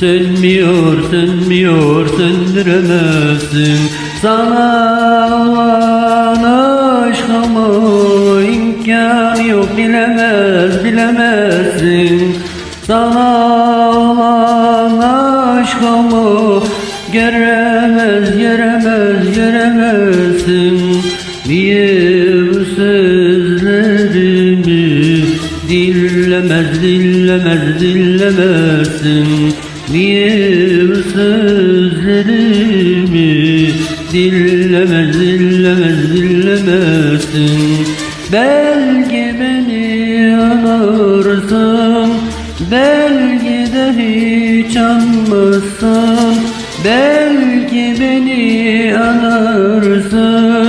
Sönmüyor sönmüyor söndüremezsin. Sana olan aşkımı imkan yok bilemez bilemezsin. Sana olan aşkımı göremez göremez göremezsin. Niye bu sözlerimi dillemez dillemez dillemezsin Niye sözlerimi dillemez dillemez dillemezsin Belki beni anırsın Belki de hiç anmazsın Belki beni anırsın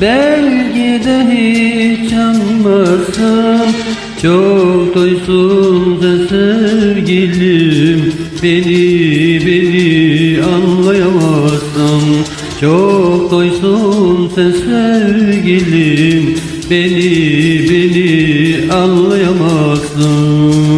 Belki de hiç anmazsın Çok doysun sen sevgilim Beni beni anlayamazsın. Çok doysun sen sevgilim. Beni beni anlayamazsın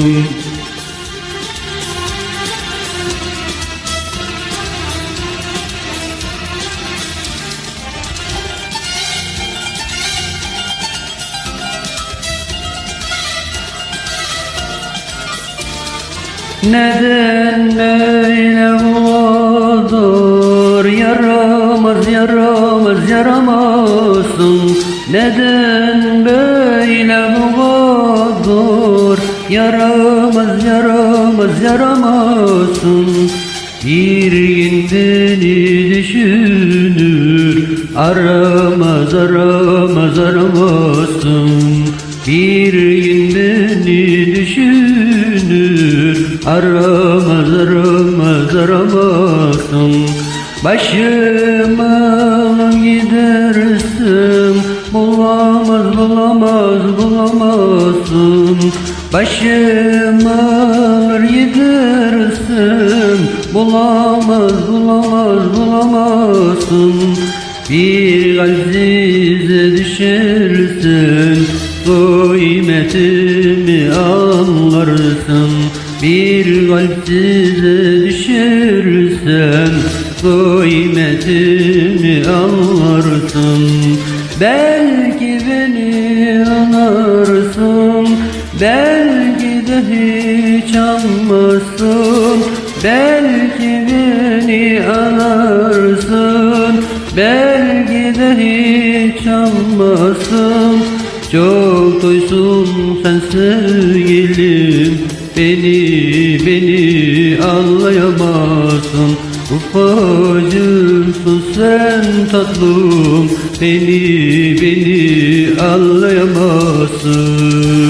Neden böyle olur? Yaramaz yaramaz yaramazsın. Neden böyle olur? Yaramaz yaramaz yaramazsın. Bir gün beni düşünür. Aramaz aramaz aramazsın. Bir gün beni düşünür Aramaz aramaz aramazsın Başıma gidersin. Bulamaz bulamaz bulamazsın. Başıma gidersin. Bulamaz bulamaz bulamazsın. Bir kalpsize düşersin. Kıymetimi anlarsın Bir kalpsize düşersen Kıymetimi anlarsın. Belki beni anarsın Belki de hiç anmazsın Belki beni anarsın Belki de hiç anmazsın Çok duysun sen sevgilim Beni beni anlayamazsın. Ufacıksın sen tatlım. Beni beni anlayamazsın